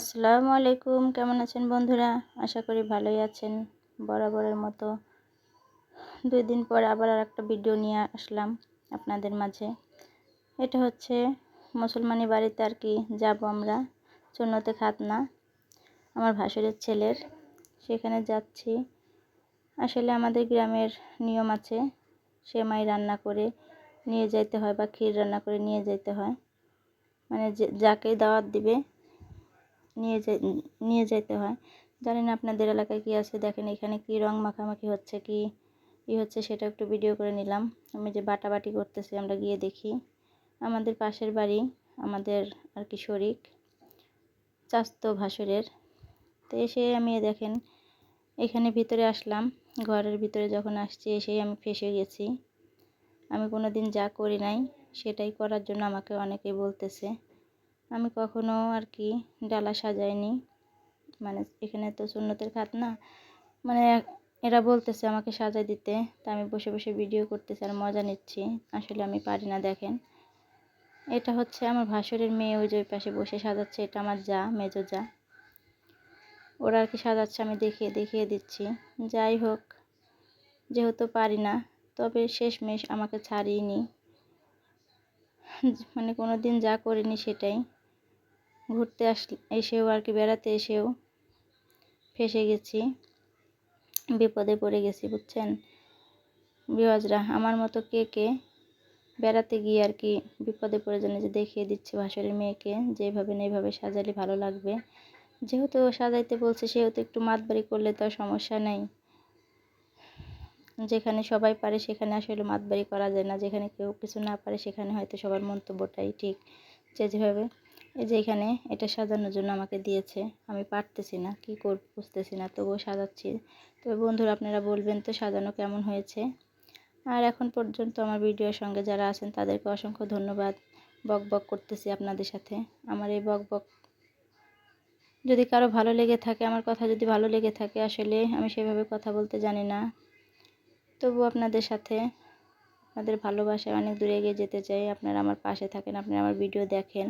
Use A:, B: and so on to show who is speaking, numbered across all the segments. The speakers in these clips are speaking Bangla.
A: আসসালামু আলাইকুম। কেমন আছেন বন্ধুরা? আশা করি ভালোই আছেন বরাবরের মতো। দুই দিন পর আবার আর একটা ভিডিও নিয়ে আসলাম আপনাদের মাঝে। এটা হচ্ছে মুসলমানি বাড়িতে আর কি যাব আমরা। চুন্নতে খাতনা। আমার ভাসুরের ছেলের। সেখানে যাচ্ছি। আসলে আমাদের গ্রামের নিয়ম আছে, সেমাই রান্না করে নিয়ে যাইতে হয় বা ক্ষীর রান্না করে নিয়ে যেতে হয়। মানে যে, যাকেই দাওয়াত দিবে নিয়ে নিয়ে যেতে হয়। জানি না আপনাদের এলাকায় কী আছে, দেখেন এখানে কি রং মাখামাখি হচ্ছে, কি ই হচ্ছে, সেটা একটু ভিডিও করে নিলাম। আমি যে বাটাবাটি করতেছি, আমরা গিয়ে দেখি। আমাদের পাশের বাড়ি, আমাদের আর কি শরিক, চাস্ত ভাসুরের। তো এসে আমি দেখেন, এখানে ভিতরে আসলাম, ঘরের ভিতরে যখন আসছি, এসেই আমি ফেসে গেছি। আমি কোনো দিন যা করি নাই, সেটাই করার জন্য আমাকে অনেকেই বলতেছে। আমি কখনো আর কি ডালা সাজাইনি। মানে এখানে তো সুন্নতের খাত না। মানে এরা বলতেছে আমাকে সাজাই দিতে। তা আমি বসে বসে ভিডিও করতেছি আর মজা নিচ্ছি। আসলে আমি পারি না, দেখেন। এটা হচ্ছে আমার ভাসুরের মেয়ে ওই যে পাশে বসে সাজাচ্ছে। এটা আমার যা, মেজো যা। ওরা আর কি সাজাচ্ছে, আমি দেখিয়ে দেখিয়ে দিচ্ছি। যাই হোক, যেহেতু পারি না, তবে শেষমেশ আমাকে ছাড়িয়ে নি। মানে কোনো দিন যা করিনি সেটাই। ঘুরতে আস এসেও আর কি, বেড়াতে এসেও ফেসে গেছি, বিপদে পড়ে গেছি, বুঝছেন? বিওয়াজরা আমার মতো কে কে বেড়াতে গিয়ে আর কি বিপদে পড়ে জানে যে দেখিয়ে দিচ্ছে ভাসরের মেয়েকে, যেভাবে না এইভাবে সাজালে ভালো লাগবে। যেহেতু সাজাইতে বলছে, সেহেতু একটু মাতবাড়ি করলে তো সমস্যা নেই। যেখানে সবাই পারে, সেখানে আসলে মাতবাড়ি করা যায় না, যেখানে কেউ কিছু না পারে, সেখানে হয়তো সবার মন্তব্যটাই ঠিক। যে যেভাবে এই যে এখানে এটা সাজানোর জন্য আমাকে দিয়েছে। আমি পারতেছি না, কি করব বুঝতেছি না, তবুও সাজাচ্ছি। তবে বন্ধুরা, আপনারা বলবেন তো সাজানো কেমন হয়েছে? আর এখন পর্যন্ত আমার ভিডিওর সঙ্গে যারা আছেন, তাদেরকে অসংখ্য ধন্যবাদ। বক বক করতেছি আপনাদের সাথে। আমার এই বক বক যদি কারও ভালো লেগে থাকে, আমার কথা যদি ভালো লেগে থাকে, আসলে আমি সেভাবে কথা বলতে জানি না। তবু আপনাদের সাথে, আপনাদের ভালোবাসায় অনেক দূরে এগিয়ে যেতে চাই। আপনারা আমার পাশে থাকেন আপনারা আমার ভিডিও দেখেন।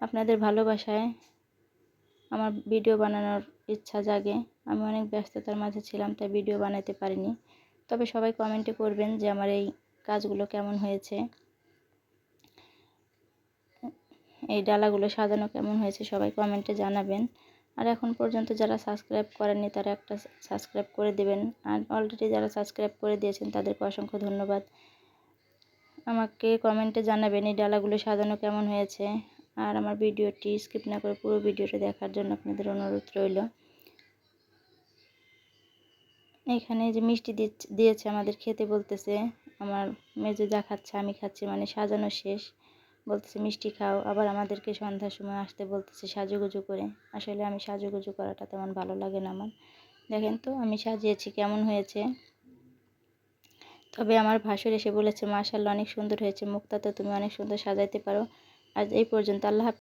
A: আপনাদের ভালোবাসায় আমার ভিডিও বানানোর ইচ্ছা জাগে। আমি অনেক ব্যস্ততার মাঝে ছিলাম, তাই ভিডিও বানাতে পারিনি। তবে সবাই কমেন্টে করবেন যে আমার এই কাজগুলো কেমন হয়েছে। এই ডালাগুলো সাজানো কেমন হয়েছে সবাই কমেন্টে জানাবেন। আর এখন পর্যন্ত যারা সাবস্ক্রাইব করেননি, তারা একটা সাবস্ক্রাইব করে দেবেন। আর অলরেডি যারা সাবস্ক্রাইব করে দিয়েছেন, তাদেরকে অসংখ্য ধন্যবাদ। আমাকে কমেন্টে জানাবেন এই ডালাগুলো সাজানো কেমন হয়েছে। আর আমার ভিডিওটি স্কিপ না করে পুরো ভিডিওটা দেখার জন্য আপনাদের অনুরোধ রইল। এখানে যে মিষ্টি দিয়েছে আমাদের খেতে বলতেছে, আমার মেজো যা খাচ্ছে আমি খাচ্ছি মানে সাজানো শেষ। বলতেছে, মিষ্টি খাও। আবার আমাদেরকে সন্ধ্যার সময় আসতে বলতেছে, সাজুগুজু করে। আসলে আমি সাজুগুজু করাটা তেমন ভালো লাগে না আমার। দেখেন তো, আমি সাজিয়েছি, কেমন হয়েছে। তবে আমার ভাসুর এসে বলেছে মাশাল্লাহ অনেক সুন্দর হয়েছে। মুক্তা তো তুমি অনেক সুন্দর সাজাইতে পারো। আজ এই পর্যন্ত। আল্লাহ